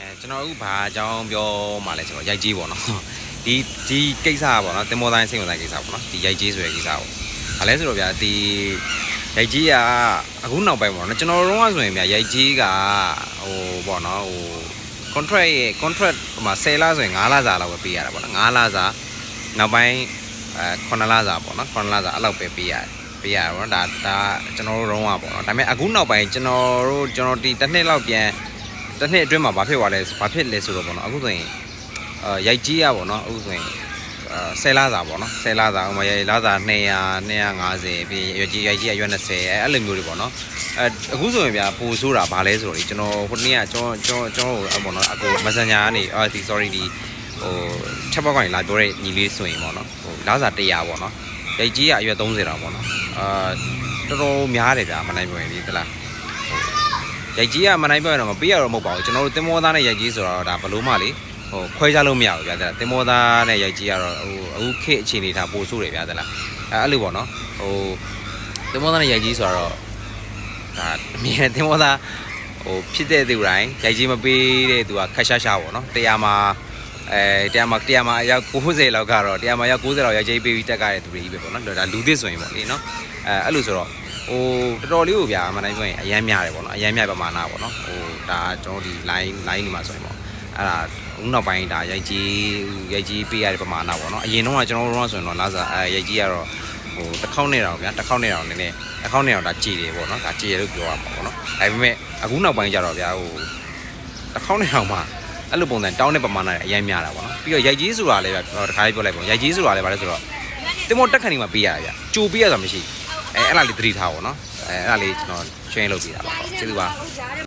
အဲကျွန်တော်အခုဘာအကြောင်းပြောမှလဲဆိုတော့ရိုက်ကြီးပေါ့နော်ဒီဒီကိစ္စပေါ့နော်တင်မောတိုင်းစိတ်ဝင်စားကိစ္စပေါ့နော်ဒီရိုက်ကြီးဆိုတဲ့ကိစ္စပေါ့ဘာလဲဆိုတော့ဗျာဒီရိုက်ကြီးကအခုနောက်ပိုင်းပေါ့နော်ကျွန်တော်တို့ကဆိုရင်ဗျာရိုက်ကြီးကဟိုပေါ့နော်ဟို contract ရဲ့ contract ဟိုမှာ10လဆိုရင်9လစာလောက်ပဲပေးရတာပေါ့နော်9လစာနောက်ပိုင်းအဲ9လစာပေါ့နော်9လစာအဲ့လောက်ပဲပေးရတယ်ပေးရတာပေါ့နော်ဒါဒါကျွန်တော်တို့တော့ပေါ့နော်ဒါပေမဲ့အခုနောက်ပိုင်းကျွန်တော်တို့ကျွန်တော်ဒီတစ်နှစ်လောက်ပြန် တစ်နှစ်အတွင်းမှာဘာဖြစ်သွားလဲဘာဖြစ်လဲဆိုတော့ပေါ့နော်အခုဆိုရင်အဲရိုက်ကြီးရပေါ့နော်အခုဆိုရင်အဲ10လစာပေါ့နော်10လစာဥမာရိုက်လစာ200 250ပြီးရွက်ကြီးရိုက်ကြီးရရွက်20အဲအဲ့လိုမျိုးတွေပေါ့နော်အဲအခုဆိုရင်ဗျာပိုဆိုးတာဘာလဲဆိုတော့ဒီကျွန်တော်ဟိုနေ့ကကျွန်တော်ကျွန်တော်ကျွန်တော်ဟိုပေါ့နော်အကို Messenger ကနေအာဒီ sorry ဒီဟိုချက်ပေါက်ကနေလာပြောတဲ့ညီလေးဆိုရင်ပေါ့နော်ဟိုလစာ100ပေါ့နော်ရိုက်ကြီးရအရွက်30တောင်ပေါ့နော်အာတော်တော်များတယ်ဗျာမနိုင်ပြောရင်ဒီတလား ရိုက်ကြီးကမနိုင်ပြောရင်တော့မပေးရတော့မဟုတ်ပါဘူးကျွန်တော်တို့တင်မောသားနဲ့ရိုက်ကြီးဆိုတော့ဒါဘလို့မှလေဟိုခွဲခြားလို့မရဘူးဗျာတဲ့တင်မောသားနဲ့ရိုက်ကြီးကတော့ဟိုအခုခေတ်အခြေအနေထားပို့ဆိုးတယ်ဗျာတဲ့လားအဲအဲ့လိုပေါ့နော်ဟိုတင်မောသားနဲ့ရိုက်ကြီးဆိုတော့ဒါအမြင်တင်မောသားဟိုဖြစ်တဲ့သူတိုင်းရိုက်ကြီးမပေးတဲ့သူကခက်ရှားရှားပေါ့နော်တရားမှာအဲတရားမှာတရားမှာအယောက်90လောက်ကတော့တရားမှာအယောက်90လောက်ရိုက်ကြီးပေးပြီးတက်ကြတဲ့သူတွေကြီးပဲပေါ့နော်ဒါလူသစ်ဆိုရင်ပေါ့လေနော်အဲအဲ့လိုဆိုတော့ ဟိုတော်တော်လေးကိုဗျာမနိုင်ပြောရင်အရမ်းများတယ်ပေါ့နော်အရမ်းများပမာဏပေါ့နော်ဟိုဒါကျွန်တော်ဒီ line line ဒီမှာဆိုရင်ပေါ့အဲ့ဒါဦးနောက်ပိုင်းဒါရိုက်ကြီးရိုက်ကြီးပေးရတဲ့ပမာဏပေါ့နော်အရင်တော့ကကျွန်တော်တို့တော့ဆိုရင်တော့လာစားအဲရိုက်ကြီးကတော့ဟိုတစ်ခေါက်နဲ့တောင်ဗျာတစ်ခေါက်နဲ့တောင်နည်းနည်းတစ်ခေါက်နဲ့တောင်ဒါကြည်တယ်ပေါ့နော်ဒါကြည်ရလို့ပြောရမှာပေါ့နော်ဒါပေမဲ့အခုနောက်ပိုင်းကျတော့ဗျာဟိုတစ်ခေါက်နဲ့တောင်မှအဲ့လိုပုံစံတောင်းတဲ့ပမာဏတွေအရင်များတာပေါ့နော်ပြီးတော့ရိုက်ကြီးဆိုတာလည်းဗျာတခါလေးပြောလိုက်ပေါ့ရိုက်ကြီးဆိုတာလည်းဗါလဲဆိုတော့တင်မောတက်ခဏီမှာပေးရတာဗျာကြိုပေးရတာမရှိဘူး အဲ့လားလေးသတိထားပါတော့နော်အဲအဲ့လားလေးကျွန်တော် share လုပ်ပေးတာပါကျေးဇူးပါ